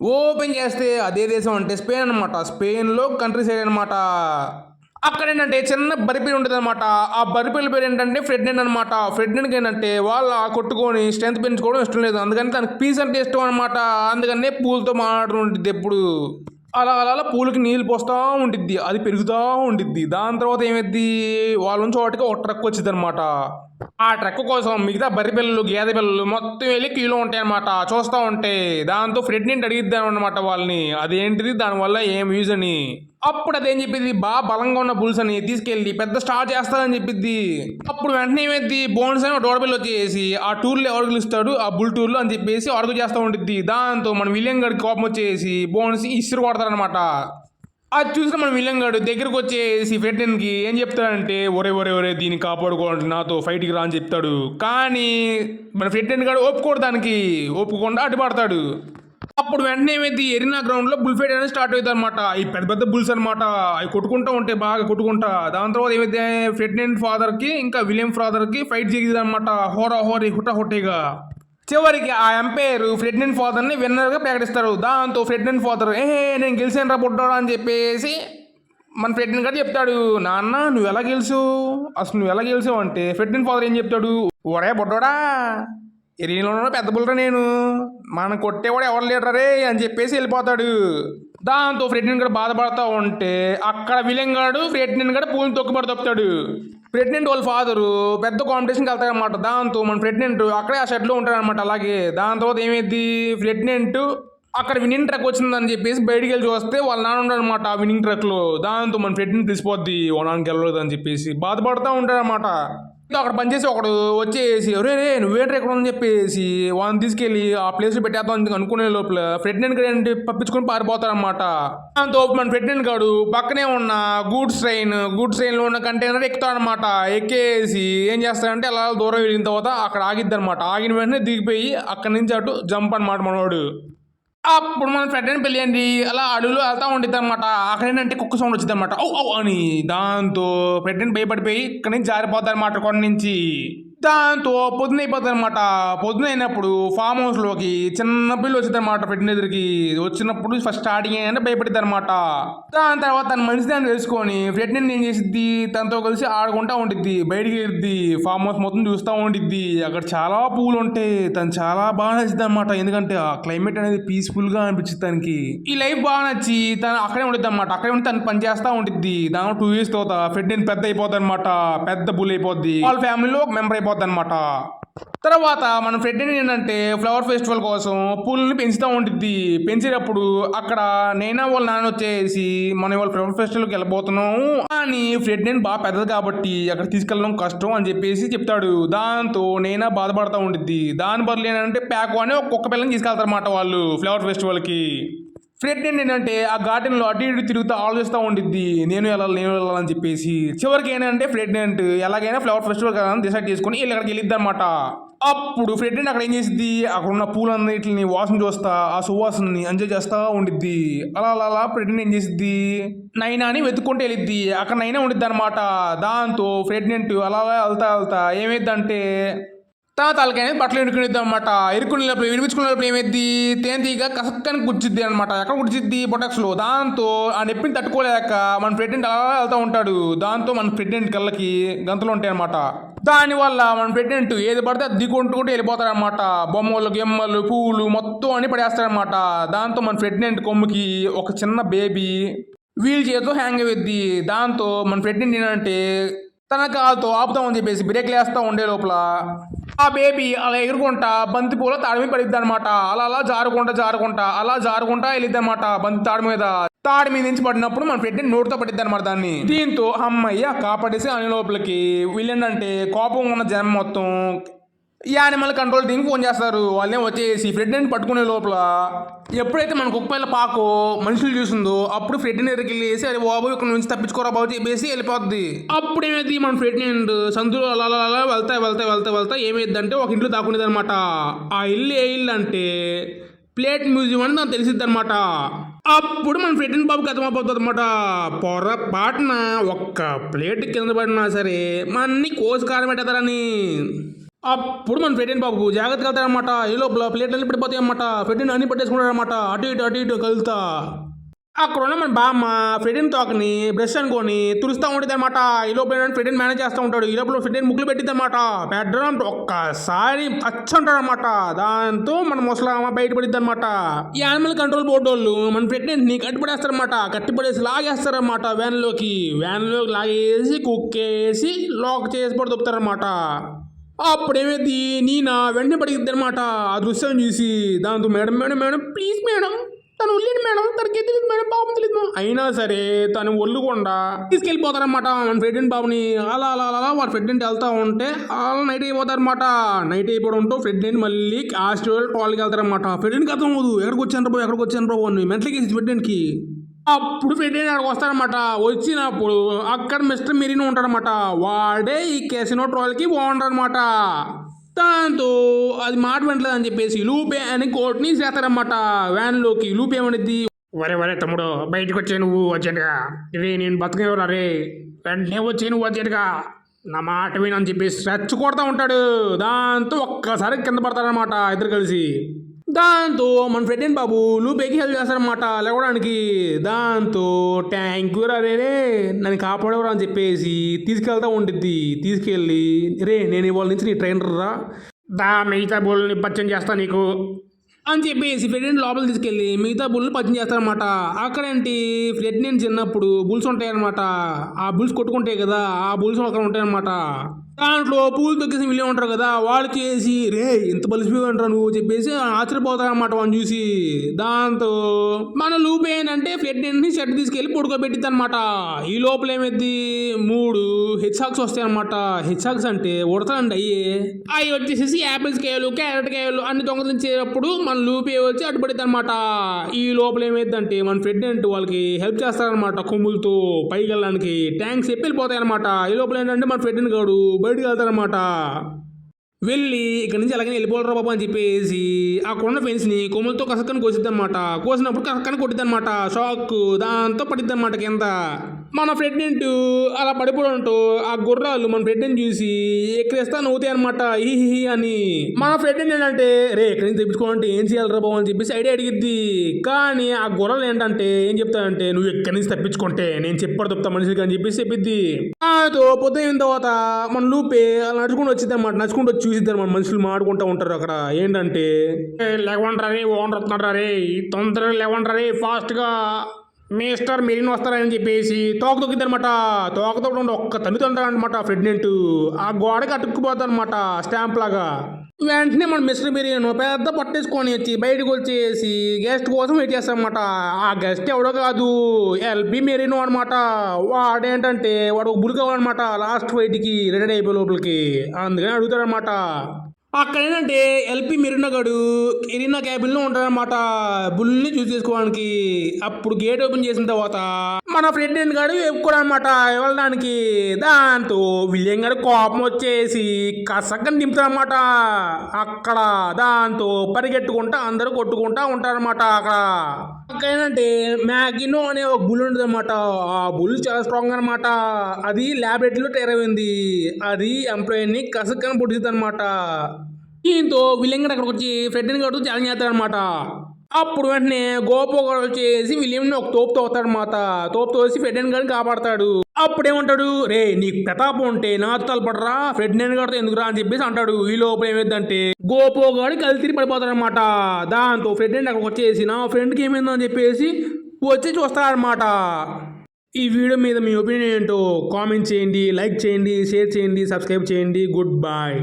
Open చేస్తే అదే దేశం అంటే స్పెయిన్ అనమాట స్పెయిన్లో కంట్రీ సైడ్ అనమాట అక్కడ ఏంటంటే చిన్న బరిపేరు ఉంటుంది అనమాట ఆ బరిపేరు పేరు ఏంటంటే ఫ్రెడ్నెంట్ అనమాట ఫ్రెడ్నెంట్కి ఏంటంటే వాళ్ళు ఆ కొట్టుకొని స్ట్రెంత్ పెంచుకోవడం ఇష్టం లేదు. అందుకని తనకి పీస్ అంటే ఇష్టం అనమాట అందుకనే పూలతో మాట్లాడుతుంటుంది ఎప్పుడు. అలా అలా అలా పూలకి నీళ్ళు పోస్తూ ఉండిద్ది. అది పెరుగుతూ ఉండిద్ది. దాని తర్వాత ఏమైద్ది? వాళ్ళ నుంచి వాటికి ఒక ట్రక్ వచ్చింది అనమాట ఆ ట్రక్ కోసం మిగతా బర్రె పిల్లలు గేదె పిల్లలు మొత్తం వెళ్ళి క్యూలో ఉంటాయి అనమాట చూస్తూ ఉంటే దాంతో ఫ్రెడ్నెంట్ అడిగిద్దాం అనమాట వాళ్ళని. అదేంటిది? దానివల్ల ఏం యూజ్ అని. అప్పుడు అదేం చెప్పింది బాగా బలంగా ఉన్న బుల్స్ అని తీసుకెళ్ళి పెద్ద స్టార్ట్ చేస్తాదని చెప్పింది అప్పుడు వెంటనే ఏమైంది బోన్స్ అని డోడబిల్ వచ్చేసి ఆ టూర్లో ఎవరు గెలుస్తాడు? ఆ బుల్ టూర్లో అని చెప్పేసి అడుగు చేస్తూ ఉంటుంది దాంతో మన విలియం గడికి కోపం వచ్చేసి బోన్స్ ఇసురు కొడతారనమాట అది చూసిన మన విలియం గాడు దగ్గరకు వచ్చేసి ఫ్రెడ్కి ఏం చెప్తాడంటే ఒరే ఒరే ఒరే దీన్ని కాపాడుకోవాలంటే నాతో ఫైట్కి రా అని చెప్తాడు. కానీ మన ఫ్రెడ్ గాడు ఒప్పుకోడు దానికి. ఒప్పుకుండా అడ్డుపడతాడు అప్పుడు వెంటనే ఏమైంది? ఎరినా గ్రౌండ్లో బుల్ ఫైట్ అనేది స్టార్ట్ అవుతుంది అనమాట ఈ పెద్ద పెద్ద బుల్స్ అనమాట అవి కొట్టుకుంటూ ఉంటాయి బాగా కొట్టుకుంటా. దాని తర్వాత ఏమైతే ఫ్రెడ్నెంట్ ఫాదర్కి ఇంకా విలియం ఫాదర్కి ఫైట్ జరిగింది అనమాట హోరా హోరీ హుటా హుట్టేగా చివరికి ఆ ఎంపైర్ ఫ్రెడ్నెంట్ ఫాదర్ని విన్నర్గా ప్రకటిస్తారు. దాంతో ఫ్రెడ్నెంట్ ఫాదర్ ఏ నేను గెలిచాను రా పుట్టాడు అని చెప్పేసి మన ఫ్రెడ్నెంట్ గారు చెప్తాడు. నాన్న నువ్వు ఎలా గెలుసు అసలు నువ్వు ఎలా గెలిచావు అంటే ఫ్రెడ్నెంట్ ఫాదర్ ఏం చెప్తాడు? ఒరే బొడ్డోడా ఎరీలోనూ పెద్ద బుల్లరా నేను. మనం కొట్టేవాడు ఎవరు లేడరే అని చెప్పేసి వెళ్ళిపోతాడు. దాంతో ఫ్రెడ్నెంట్ గారు బాధపడతా ఉంటే అక్కడ విలెంగాడు ఫ్రెడ్నెంట్ గారు పూలని తొక్కుబడి తప్పుతాడు ప్రెగ్నెంట్ వాళ్ళ ఫాదరు పెద్ద కాంపిటీషన్కి వెళ్తారనమాట దాంతో మన ప్రెగ్నెంట్ అక్కడే ఆ షెడ్లో ఉంటారనమాట అలాగే దాని తర్వాత ఏమైంది? ప్రెగ్నెంట్ అక్కడ వినింగ్ ట్రక్ వచ్చిందని చెప్పేసి బయటికి వెళ్ళి చూస్తే వాళ్ళ నాన్న ఉన్నాడు అనమాట ఆ వినింగ్ ట్రక్లో. దాంతో మన ప్రెగ్నెంట్ తెలిసిపోద్ది వాళ్ళ నాన్నకి వెళ్ళలేదు అని చెప్పేసి బాధపడుతూ ఉంటాడనమాట అక్కడ పనిచేసి ఒకడు వచ్చేసి రే రే నువ్వేంటి ఎక్కడ ఉందని చెప్పేసి వాళ్ళని తీసుకెళ్ళి ఆ ప్లేస్లో పెట్టేద్దాం అనుకునే లోపల ప్రెగ్నెంట్ ఏంటి పంపించుకొని పారిపోతారనమాట దాంతో మన ప్రెగ్నెంట్ గాడు పక్కనే ఉన్న గూడ్స్ ట్రైన్ గూడ్స్ ట్రైన్లో ఉన్న కంటైనర్ ఎక్కుతాడనమాట ఎక్కేసి ఏం చేస్తాడంటే అలా దూరం వెళ్ళిన తర్వాత అక్కడ ఆగిద్ది అనమాట ఆగిన వెంటనే దిగిపోయి అక్కడి నుంచి అటు జంప్ అనమాట మనవాడు అప్పుడు మనం ఫ్రెండ్ పెళ్ళి అండి అలా అడవిలో వెళ్తా ఉండిద్ది అనమాట అక్కడ ఏంటంటే కుక్క సౌండ్ వచ్చింది అనమాట ఔ ఔ అని దాంతో ఫ్రెండ్ భయపడిపోయి ఇక్కడి నుంచి జారిపోతారు అనమాట కొండ నుంచి. దాంతో పొద్దున అయిపోతుంది అనమాట పొద్దున అయినప్పుడు ఫామ్ హౌస్లోకి చిన్న పిల్లలు వచ్చింది అనమాట ఫ్రెండ్ ఎదురికి వచ్చినప్పుడు ఫస్ట్ స్టార్టింగ్ అంటే భయపడింది అనమాట దాని తర్వాత తన మనిషి దాన్ని తెలుసుకొని ఫ్రెండ్ ఏం చేసిద్ది? తనతో కలిసి ఆడుకుంటా ఉండిద్ది బయటికి వెళ్ళిద్ది ఫామ్ హౌస్ మొత్తం చూస్తూ ఉండిద్ది. అక్కడ చాలా పూలు ఉంటాయి తను చాలా బాగా నచ్చింది అనమాట ఎందుకంటే ఆ క్లైమేట్ అనేది పీస్ఫుల్గా అనిపించింది తనకి. ఈ లైఫ్ బాగా నచ్చి తను అక్కడే ఉండిద్ది అనమాట అక్కడే ఉండి తను పని చేస్తా ఉండిద్ది. దాని టూ ఇయర్స్ తర్వాత ఫ్రెడ్ పెద్ద అయిపోతుంది అనమాట పెద్ద బుల్ అయిపోద్ది. వాళ్ళ ఫ్యామిలీలో ఒక మెంబర్ అయిపోద్ది అనమాట తర్వాత మన ఫ్రెండ్ ఏంటంటే ఫ్లవర్ ఫెస్టివల్ కోసం పూలని పెంచుతూ ఉంటుంది పెంచేటప్పుడు అక్కడ నైనా వాళ్ళ నాన్న వచ్చేసి మనం వాళ్ళ ఫ్లవర్ ఫెస్టివల్కి వెళ్ళబోతున్నాము అని ఫ్రెండ్ నేను బాగా పెద్దది కాబట్టి అక్కడ తీసుకెళ్ళడం కష్టం అని చెప్పేసి చెప్తాడు. దాంతో నైనా బాధపడతా ఉండిద్ది. దాని బదులు ఏంటంటే ప్యాకో అని ఒక్కొక్క పిల్లని తీసుకెళ్తారన్నమాట వాళ్ళు ఫ్లవర్ ఫెస్టివల్కి. ఫ్రెండ్ ఏంటంటే ఆ గార్డెన్లో అటు ఇటు తిరుగుతూ ఆలోచిస్తూ ఉండిద్ది. నేను వెళ్ళాలి నేను వెళ్ళాలని చెప్పేసి. చివరికి ఏంటంటే ఫ్రెండ్ ఎలాగైనా ఫ్లవర్ ఫెస్టివల్ కదా డిసైడ్ చేసుకుని వీళ్ళు అక్కడికి వెళ్ళిద్ది అనమాట అప్పుడు ఫ్రెండ్ అక్కడ ఏం చేసిద్ది? అక్కడ ఉన్న పూలన్నిటిని వాసన చూస్తా ఆ సువాసనని ఎంజాయ్ చేస్తా ఉండిద్ది. అలా అలా అలా ఫ్రెండ్ ఏం చేసిద్ది? నైనాని వెతుక్కుంటూ వెళ్ళిద్ది. అక్కడ నైనా ఉండిద్ది అనమాట దాంతో ఫ్రెడ్నెంట్ అలా అలా వెళ్తా వెళ్తా ఏమైద్దంటే తన తలకైనా బట్టలు ఇరుకునిద్దాం అనమాట ఇరుకునేటప్పుడు వినిపించుకునేటప్పుడు ఏమైద్ది? తేనెతీగ కసక్కని గుర్చిద్ది అనమాట ఎక్కడ గుర్చిద్ది బొటక్స్లో. దాంతో ఆ నొప్పిని తట్టుకోలేక మన ప్రెగ్నెంట్ అలా వెళ్తూ ఉంటాడు. దాంతో మన ప్రెగ్నెంట్ కళ్ళకి గంతలు ఉంటాయి అనమాట దానివల్ల మన ప్రెగ్నెంట్ ఏది పడితే అది దిగుంటుకుంటూ వెళ్ళిపోతారనమాట బొమ్మలు గెమ్మలు పువ్వులు మొత్తం అన్ని పడేస్తారనమాట దాంతో మన ప్రెగ్నెంట్ కొమ్ముకి ఒక చిన్న బేబీ వీల్ చేతితో హ్యాంగ్ అవుద్ది దాంతో మన ప్రెగ్నెంట్ ఏంటంటే తన కాలుతో ఆపుతామని చెప్పేసి బ్రేక్ వేస్తూ ఉండే లోపల ఆ బేబీ అలా ఎగురుకుంటా బంతి పూల తాడి మీద పడిద్ది అనమాట అలా అలా జారుకుంటా జారుకుంటా అలా జారుకుంటా వెళ్ళిద్ది అనమాట బంతి తాడి మీద. తాడి మీద నుంచి పడినప్పుడు మన ఫ్రెండ్ నోటితో పట్టిద్ది అనమాట దాన్ని. దీంతో అమ్మయ్య కాపాడేసి అని లోపలికి. వీళ్ళేంటంటే కోపం ఉన్న జనం మొత్తం ఈ యానిమల్ కంట్రోల్ దీనికి ఫోన్ చేస్తారు. వాళ్ళే వచ్చేసి ఫ్రెడ్ని పట్టుకునే లోపల ఎప్పుడైతే మన కుక్కపిల్ల పాకో మనుషులు చూసిందో అప్పుడు ఫ్రెడ్ దగ్గరికి వెళ్ళేసి అరే బాబు ఇక్కడ నుంచి తప్పించుకోరా బాబు చెప్పేసి వెళ్ళిపోద్ది. అప్పుడు ఏమైంది? మన ఫ్రెడ్ సందులో అలా అలా వెళ్తా వెళ్తా వెళ్తా వెళ్తా ఏమైంది అంటే ఒక ఇంట్లో దాక్కునేది అనమాట ఆ ఇల్లు ఏ ఇల్లు అంటే ప్లేట్ మ్యూజియం అని నాకు తెలిసిద్ది అనమాట అప్పుడు మన ఫ్రెండ్ బాబుకి అర్థమైపోతుంది అనమాట పొరపాటున ఒక్క ప్లేట్ కింద పడినా సరే మన కోసి కారం పెట్టేస్తారని అప్పుడు మనం ఫ్రెండ్ బాబు జాగ్రత్తగా వెళ్తాడనమాట ఈ లోపల ప్లేట్లన్నీ పడిపోతాయి అనమాట ఫెడ్డిని అన్ని పట్టేసుకుంటాడనమాట అటు ఇటు అటు ఇటు కలుతా అక్కడ ఉన్న మన బామ్మ ఫ్రెడిన్ తోకని బ్రష్ అనుకొని తురుస్తూ ఉంటుంది అనమాట ఈ లోపల ఫ్రెండ్ మేనేజ్ చేస్తూ ఉంటాడు. ఈ లోపల ఫ్రెండ్ ముగ్గులు పెట్టింది అనమాట బెడ్రూమ్ ఒక్కసారి పచ్చంటాడు అనమాట దాంతో మన ముసలామ బయటపడిద్ది అనమాట ఈ యానిమల్ కంట్రోల్ బోర్డు వాళ్ళు మన ఫ్రెండ్ని కట్టిపడేస్తారనమాట కట్టిపడేసి లాగేస్తారనమాట వ్యాన్లోకి వ్యాన్లోకి లాగేసి కుక్కేసి లాక్ చేసి పడి దొప్పుతారనమాట అప్పుడేమైంది నీనా వెంటనే పడిద్ది అనమాట ఆ దృశ్యం చూసి దాంతో madam madam madam please madam తను ఒళ్ళేడు మేడం? తనకి తెలియదు మేడం పాపం తెలియదు అయినా సరే తను ఒళ్ళుకుండా తీసుకెళ్ళిపోతారనమాట మన ఫ్రెండ్ బాబుని అలా అలా అలా వాళ్ళ ఫ్రెండ్ వెళ్తా ఉంటే అలా నైట్ అయిపోతారనమాట నైట్ అయిపోవడంతో ఫ్రెండ్ మళ్ళీ హాస్టల్ టాల్కి వెళ్తారనమాట ఫ్రెండ్కి అర్థం అవ్వదు. ఎక్కడికి వచ్చాను బాబు ఎక్కడికి వచ్చాను బాబు అని మెంటల్కి వేసి అప్పుడు ఫ్రెండ్ అక్కడికి వస్తారనమాట వచ్చినప్పుడు అక్కడ మిస్టర్ మెరీన్ ఉంటాడనమాట వాడే ఈ కెసినో ట్రోల్కి ఓనర్ అనమాట దాంతో అది మాట వింటలేదు అని చెప్పేసి లూపే అని కోట్ని చేస్తారనమాట వ్యాన్లోకి లూప్ ఏమనిద్ది? వరే వరే తమ్ముడు బయటకు వచ్చే నువ్వు అర్జెంట్గా ఇదే నేను బతకేవరా రే వెంటనే వచ్చే నువ్వు అర్జెంట్గా నా మాట వినని చెప్పేసి రెచ్చ కొడతా ఉంటాడు. దాంతో ఒక్కసారి కింద పడతాడనమాట ఇద్దరు కలిసి. దాంతో మన ఫ్రెండ్ బాబు? లూపేకి హెల్ప్ చేస్తారనమాట లేవడానికి. దాంతో ట్యాంక్ రే రే నన్ను కాపాడేవరా అని చెప్పేసి తీసుకెళ్తా ఉండిద్ది. తీసుకెళ్ళి రే నేను ఇవాళ నుంచి నీ ట్రైనర్ రా. దా మిగతా బోల్ని పచ్చని చేస్తా నీకు అని చెప్పేసి ఫ్రెడ్ని లోపల తీసుకెళ్ళి మిగతా బుల్ని పచ్చని చేస్తారనమాట అక్కడేంటి ఫ్రెడ్ నేను చిన్నప్పుడు బుల్స్ ఉంటాయన్నమాట. ఆ బుల్స్ కొట్టుకుంటాయి కదా ఆ బుల్స్ అక్కడ ఉంటాయన్నమాట. దాంట్లో పూలు తొక్కేసి వెళ్ళి ఉంటారు కదా వాళ్ళు చేసి రే ఇంత బలిసిపోయి ఉంటారు నువ్వు చెప్పేసి ఆశ్చర్యపోతారన్నమాట వాళ్ళని చూసి. దాంతో మన లూప్ ఏంటంటే ఫ్రెండ్ని షర్ట్ తీసుకెళ్ళి పడుకోబెట్టిద్ది అనమాట ఈ లోపల ఏమైంది మూడు హెచ్సాక్స్ వస్తాయి అనమాట హెచ్సాక్స్ అంటే ఉడతాయండి అయ్యి. అవి వచ్చేసేసి యాపిల్స్ కాయలు క్యారెట్ కాయలు అన్ని దొంగలించేటప్పుడు మన లూప్ వచ్చి అడ్డుపడిద్ది అనమాట ఈ లోపల ఏమైందంటే మన ఫ్రెండ్ అంటే వాళ్ళకి హెల్ప్ చేస్తారనమాట కొమ్ములతో పైకి వెళ్ళడానికి. ట్యాంక్స్ చెప్పి వెళ్ళిపోతాయి అనమాట ఈ లోపల ఏంటంటే మన ఫ్రెడ్ని గాడు బయటకు వెళ్తారనమాట వెళ్ళి ఇక్కడ నుంచి అలాగే వెళ్ళిపోలరా బాబు అని చెప్పేసి ఆ కొండ ఫెన్స్ని కొమ్ములతో కసక్కని కోసిద్దనమాట కోసినప్పుడు కసక్కని కొట్టిద్దనమాట షాక్ దాంతో పడిద్దనమాట కింద. మన ప్రెగ్నెంట్ అలా పడిపోవడంతో ఆ గుర్రాలు మన ప్రెగ్నెంట్ చూసి ఎక్కడేస్తా నవ్వుతాయి అనమాట హిహి అని. మన ప్రెగ్నెంట్ ఏంటంటే రే ఎక్కడి నుంచి తెప్పించుకోవాలంటే ఏం చేయాలరా బాబు అని చెప్పేసి ఐడియా అడిగిద్ది. కానీ ఆ గుర్రాలు ఏంటంటే ఏం చెప్తానంటే నువ్వు ఎక్కడి నుంచి తప్పించుకుంటే నేను చెప్పాడు తప్పుతా మనిషికి అని చెప్పేసి చెప్పిద్ది. ఆతో పొద్దున తర్వాత మన లూపే అలా నడుచుకుంటూ వచ్చింది అనమాట నడుచుకుంటూ వచ్చి చూసిద్ది అనమాట మనుషులు మాడుకుంటూ ఉంటారు అక్కడ. ఏంటంటే లేవండ్రా రే ఓనర్ వస్తున్నారా రే. తొందరగా లేవండ్రా రే ఫాస్ట్గా మిస్టర్ మెరీన్ వస్తారని చెప్పేసి తోక తొక్కింది తోక తొక్కడం ఒక్క తల్లి అనమాట ప్రెగ్నెంట్. ఆ గోడకి అతుక్కుపోతుంది స్టాంప్ లాగా. వెంటనే మన మిస్టర్ బిర్యానీ పెద్ద పట్టేసుకొని వచ్చి బయటకు వచ్చేసి గెస్ట్ కోసం వెయిట్ చేస్తామన్నమాట ఆ గెస్ట్ ఎవడో కాదు ఎల్బి మెరీనో అనమాట వాడేంటంటే వాడు ఒక లాస్ట్ వెయిట్కి రెడీ అయిపోయే లోపలికి. అందుకని అడుగుతాడనమాట అక్కడ ఏంటంటే ఎల్పి మెరీనా గడు క్యాబిన్ క్యాబిన్లో ఉంటాడనమాట బుల్ని చూస్ చేసుకోవడానికి. అప్పుడు గేట్ ఓపెన్ చేసిన తర్వాత మన ఫ్రెండ్ గాడు? ఎక్కువ అనమాట వెళ్ళడానికి దాంతో విలియం గారు కోపం వచ్చేసి కసక్కని దింపుతారనమాట అక్కడ దాంతో పరిగెట్టుకుంటా అందరూ కొట్టుకుంటా ఉంటారనమాట అక్కడ. అక్కడ ఏంటంటే మ్యాగినో అనే ఒక బుల్ ఉంటుంది అనమాట ఆ బుల్ చాలా స్ట్రాంగ్ అనమాట. అది ల్యాబొరేటరీలో తయారైంది అది ఎంప్లాయీని కసక్కని పొడిచింది అనమాట దీంతో విలియం గారు అక్కడికి వచ్చి ఫ్రెండ్ని గడుతూ ఛాలెంజ్ చేస్తారనమాట అప్పుడు వెంటనే గోపో గారు వచ్చేసి విలియంని ఒక తోపు తోస్తాడనమాట తోపు తోసి ఫ్రెడ్నెన్ గారిని కాపాడతాడు. అప్పుడేమంటాడు? రే నీకు ప్రతాపం ఉంటే నాతో తలపడరా? ఫ్రెడ్నెన్ గారితో ఎందుకురా అని చెప్పేసి అంటాడు. ఈ లోపల ఏమైందంటే గోపోగాడు కలిసి తిరిగి పడిపోతాడనమాట దాంతో ఫ్రెడ్నెన్ అక్కడికి వచ్చేసి నా ఫ్రెండ్కి ఏమైంది అని చెప్పేసి వచ్చి చూస్తాడనమాట ఈ వీడియో మీద మీ ఒపీనియన్ ఏంటో కామెంట్ చేయండి లైక్ చేయండి షేర్ చేయండి సబ్స్క్రైబ్ చేయండి. Good bye